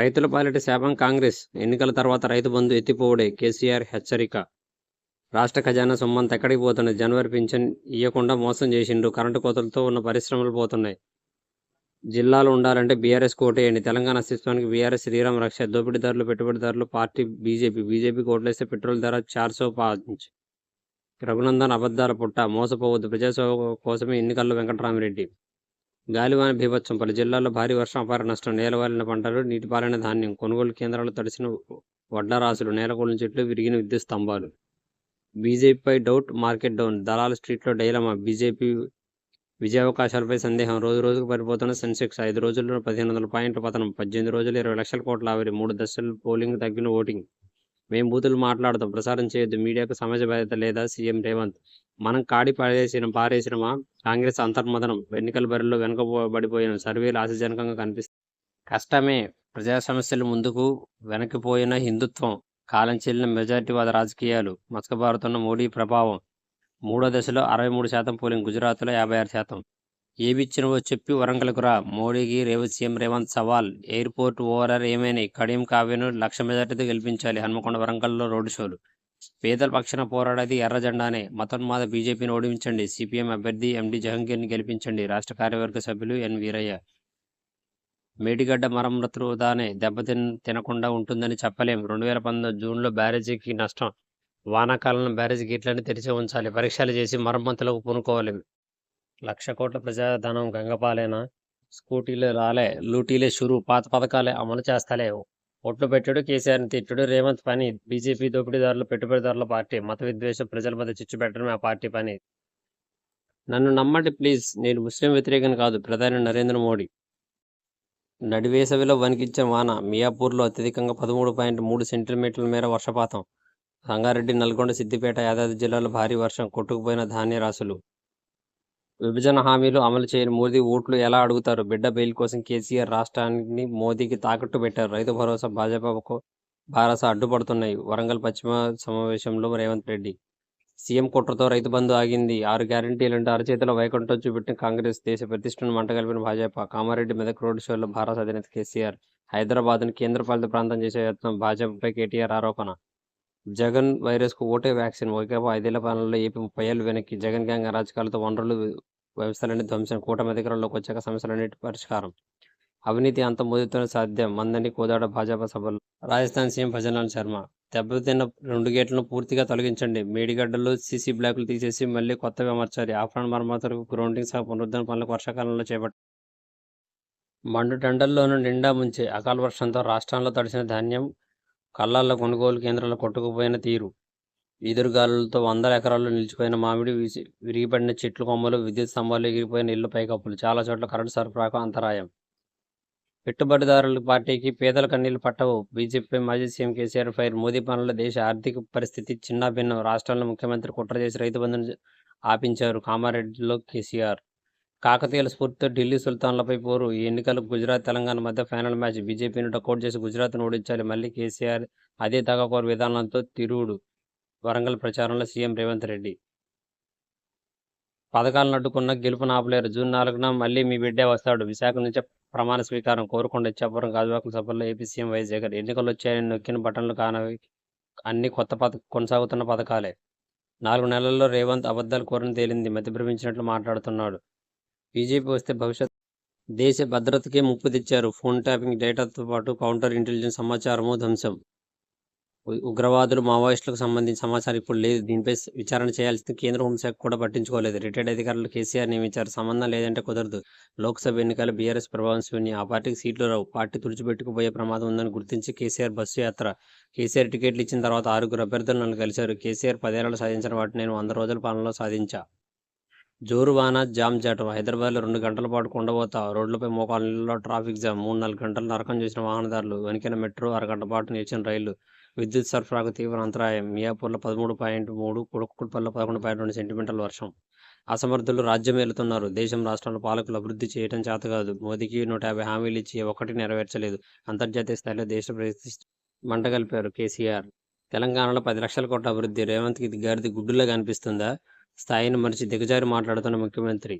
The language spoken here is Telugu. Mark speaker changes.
Speaker 1: రైతుల పాలిట శాపం కాంగ్రెస్. ఎన్నికల తర్వాత రైతు బంధు ఎత్తిపోవుడే కేసీఆర్ హెచ్చరిక. రాష్ట్ర ఖజానా సొమ్మంత ఎక్కడికి పోతున్నది? జనవరి పింఛన్ ఇవ్వకుండా మోసం చేసిండు కరెంటు కోతలతో ఉన్న పరిశ్రమలు పోతున్నాయి. జిల్లాలు ఉండాలంటే బీఆర్ఎస్ కోటేయండి తెలంగాణ అస్తిత్వానికి బీఆర్ఎస్ శ్రీరామ రక్ష. దోపిడీదారులు పెట్టుబడిదారులు పార్టీ బీజేపీ. బీజేపీ కోట్లేస్తే పెట్రోల్ ధర చార్సో పాంచ్ రఘునందన్ అబద్ధాల పుట్ట మోసపోవద్దు. ప్రజాసేవ కోసమే ఎన్నికల్లో వెంకటరామిరెడ్డి. గాలివాన బీభత్సం పలు జిల్లాల్లో భారీ వర్షం అపార నష్టం నేలవాలిన పంటలు నీటిపాలైన ధాన్యం కొనుగోలు కేంద్రాలు తడిసిన వడ్ల రాసులు చెట్లు విరిగిన విద్యుత్ స్తంభాలు. బీజేపీపై డౌట్ మార్కెట్ డౌన్. దళాల స్ట్రీట్లో డైలమా? బీజేపీ విజయావకాశాలపై సందేహం. రోజు రోజుకు పడిపోతున్న సెన్సెక్స్. ఐదు రోజుల్లో పదిహేను వందల పాయింట్ల పతనం. పద్దెనిమిది రోజులు ఇరవై లక్షల కోట్ల ఆవిరి. మూడు దశలు పోలింగ్ తగ్గిన ఓటింగ్. మేం బూతులు మాట్లాడతాం. ప్రసారం చేయొద్దు. మీడియాకు సమాజ బాధ్యత లేదా సీఎం రేవంత్. మనం కాడి పడేసిన పారేసినమా? కాంగ్రెస్ అంతర్మదనం ఎన్నికల బరిలో వెనుకబడిపోయిన సర్వేలు ఆశాజనకంగా కనిపిస్తుంది కష్టమే. ప్రజా సమస్యలు ముందుకు వెనక్కిపోయిన హిందుత్వం కాలం చెల్లిన మెజార్టీవాద రాజకీయాలు మసకబారుతున్న మోడీ ప్రభావం. మూడో దశలో అరవై మూడు శాతం పోలింగ్ గుజరాత్లో యాభై ఆరు శాతం. ఏమిచ్చినవో చెప్పి వరంగల్కు రా. మోడీకి రేవంత్ సీఎం రేవంత్ సవాల్. ఎయిర్పోర్ట్ ఓవరాల్ ఏమైనా కడియం కావ్యను లక్ష మెజార్టీతో గెలిపించాలి హన్మకొండ వరంగల్లో రోడ్డు షోలు. పేదల పక్షాన పోరాడేది ఎర్ర జెండానే. మతోన్మాద బీజేపీని ఓడించండి. సిపిఎం అభ్యర్థి ఎండి జహంగీర్ని గెలిపించండి. రాష్ట్ర కార్యవర్గ సభ్యులు ఎన్ వీరయ్య. మేడిగడ్డ మరమ్మతులు దానే దెబ్బతిన్ తినకుండా ఉంటుందని చెప్పలేం. రెండు వేల పంతొమ్మిది జూన్లో బ్యారేజీకి నష్టం. వానాకాలంలో బ్యారేజీ గేట్లను తెరిచి ఉంచాలి. పరీక్షలు చేసి మరమ్మతులకు పూనుకోవాలి. లక్ష కోట్ల ప్రజాధనం గంగపాలేనా? స్కూటీలు రాలే. లూటీలే షురు. పాత పథకాలే అమలు చేస్తలేవు. ఓట్లు పెట్టడు కేసీఆర్ని తిట్టడు. రేవంత్ పని బీజేపీ దోపిడీదారులు పెట్టుబడిదారుల పార్టీ మత విద్వేషం ప్రజల మధ్య చిచ్చు పెట్టడమే ఆ పార్టీ పని. నన్ను నమ్మండి ప్లీజ్. నేను ముస్లిం వ్యతిరేకం కాదు ప్రధాని నరేంద్ర మోడీ. నడివేసవిలో వణికించిన వాన మియాపూర్లో అత్యధికంగా పదమూడు పాయింట్ మూడు సెంటీమీటర్ల మేర వర్షపాతం. రంగారెడ్డి నల్గొండ సిద్దిపేట యాదాద్రి జిల్లాలో భారీ వర్షం కొట్టుకుపోయిన ధాన్య రాశులు విభజన హామీలు అమలు చేయని మోదీ ఓట్లు ఎలా అడుగుతారు? బిడ్డ బెయిల్ కోసం కేసీఆర్ రాష్ట్రాన్ని మోదీకి తాకట్టు పెట్టారు. రైతు భరోసా భాజపాకు భారస అడ్డుపడుతున్నాయి. వరంగల్ పశ్చిమ సమావేశంలో రేవంత్ రెడ్డి. సీఎం కుట్రతో రైతు బంధు ఆగింది. ఆరు గ్యారంటీలంటే అరచేతిలో వైకుంఠం చూపెట్టిన కాంగ్రెస్ దేశ ప్రతిష్టను మంటగలిపిన భాజపా. కామారెడ్డి మెదక్ రోడ్ షోలో భారత అధినేత కేసీఆర్ హైదరాబాద్ను కేంద్రపాలిత ప్రాంతం చేసే యత్నం భాజపాపై కేటీఆర్ ఆరోపణ. జగన్ వైరస్కు ఓటే వ్యాక్సిన్. వైకాపా ఐదేళ్ళ పాలనలో ఏపీ ముప్పై ఏళ్ళు వెనక్కి జగన్ గ్యాంగ్ అరాచకాలతో వనరులు వ్యవస్థలన్నీ ధ్వంసం కూటమి అధికారంలోకి వచ్చాక సమస్యలన్నిటి పరిష్కారం. అవినీతి అంత ముదితో సాధ్యం. మందని కోదాడ భాజపా సభలు రాజస్థాన్ సీఎం భజనాల్ శర్మ. దెబ్బతిన్న రెండు గేట్లను పూర్తిగా తొలగించండి. మేడిగడ్డలు సీసీ బ్లాకులు తీసేసి మళ్ళీ కొత్తవి అమర్చాలి ఆఫ్రాన్ మరమ్మతులకు గ్రౌండింగ్ సహా పునరుద్ధరణ పనులకు వర్షాకాలంలో చేపట్టాలి మండు టండల్లోనూ నిండా ముంచే అకాల వర్షంతో రాష్ట్రంలో తడిసిన ధాన్యం కళ్ళాల్లో కొనుగోలు కేంద్రాలు కొట్టుకుపోయిన తీరు. ఈదురుగాలులతో వందల ఎకరాల్లో నిలిచిపోయిన మామిడి విసి- విరిగిపడిన చెట్లు కొమ్మలు విద్యుత్ స్తంభాలు ఎగిరిపోయిన ఇళ్ళ పైకప్పులు. చాలా చోట్ల కరెంటు సరఫరాకు అంతరాయం. పెట్టుబడిదారుల పార్టీకి పేదల కన్నీళ్ళు పట్టవు. బీజేపీ మాజీ సీఎం కేసీఆర్ ఫైర్. మోదీ పనుల దేశ ఆర్థిక పరిస్థితి చిన్నాభిన్నం. రాష్ట్రంలో ముఖ్యమంత్రి కుట్ర చేసి రైతు బంధును ఆపించారు కామారెడ్డిలో కేసీఆర్. కాకతీయుల స్ఫూర్తితో ఢిల్లీ సుల్తాన్లపై పోరు. ఈ ఎన్నికలకు గుజరాత్ తెలంగాణ మధ్య ఫైనల్ మ్యాచ్ బీజేపీని డకౌట్ చేసి గుజరాత్ను ఓడించాలి. మళ్ళీ కేసీఆర్ అదే తగకోరు విధానంతో తిరుగుడు వరంగల్ ప్రచారంలో సీఎం రేవంత్ రెడ్డి. పథకాలను అడ్డుకున్న గెలుపును ఆపలేరు జూన్ నాలుగున మళ్ళీ మీ బిడ్డే వస్తాడు. విశాఖ నుంచి ప్రమాణ స్వీకారం కోరుకుండా ఇచ్చాపురం గాజువాకుల సభల్లో ఏపీ సీఎం వైఎస్ జగన్. ఎన్నికలు వచ్చాయని నొక్కిన బటన్లు కానవి అన్ని కొత్త పథ కొనసాగుతున్న పథకాలే. నాలుగు నెలల్లో రేవంత్ అబద్ధాలు కోరిన తేలింది. మతిభ్రమించినట్లు మాట్లాడుతున్నాడు. బీజేపీ వస్తే భవిష్యత్ దేశ భద్రతకే ముప్పు తెచ్చారు. ఫోన్ ట్యాపింగ్ డేటాతో పాటు కౌంటర్ ఇంటెలిజెన్స్ సమాచారము ధ్వంసం. ఉగ్రవాదులు మావోయిస్టులకు సంబంధించిన సమాచారం ఇప్పుడు లేదు. దీనిపై విచారణ చేయాల్సింది కేంద్ర హోంశాఖ కూడా పట్టించుకోలేదు. రిటైర్డ్ అధికారులు కేసీఆర్ నియమించారు. సంబంధం లేదంటే కుదరదు. లోక్సభ ఎన్నికల బీఆర్ఎస్ ప్రభావం శూన్యం. ఆ పార్టీకి సీట్లు రావు. పార్టీ తుడిచిపెట్టుకుపోయే ప్రమాదం ఉందని గుర్తించి కేసీఆర్ బస్సు యాత్ర. కేసీఆర్ టికెట్లు ఇచ్చిన తర్వాత ఆరుగురు అభ్యర్థులను కలిశారు. కేసీఆర్ పదేళ్ళలో సాధించిన వాటిని నేను వంద రోజుల పాలనలో సాధించా. జోరు వాన జామ్ జాటం హైదరాబాద్లో రెండు గంటల పాటు కుండబోతా రోడ్లపై మోకాలు నీళ్ళలో ట్రాఫిక్ జామ్ మూడు నాలుగు గంటలు నరకం చేసిన వాహనదారులు వెనుకైన మెట్రో అరగంట పాటు నిలిచిన రైళ్ళు విద్యుత్ సరఫరాకు తీవ్ర అంతరాయం మియాపూర్లో పదమూడు పాయింట్ మూడు కుడుకుడుపల్లిలో పదకొండు పాయింట్ రెండు సెంటీమీటర్ల వర్షం. అసమర్థులు రాజ్యం ఏలుతున్నారు. దేశం రాష్ట్రాల పాలకులు అభివృద్ధి చేయడం చేత కాదు. మోదీకి నూట యాభై హామీలు ఇచ్చి ఒకటి నెరవేర్చలేదు. అంతర్జాతీయ స్థాయిలో దేశ ప్రతిష్ట మంటగలిపారు కేసీఆర్. తెలంగాణలో పది లక్షల కోట్ల అభివృద్ధి. రేవంత్కి గారిది గుడ్డులా కనిపిస్తుందా స్థాయిని మరిచి దిగజారి మాట్లాడుతున్న ముఖ్యమంత్రి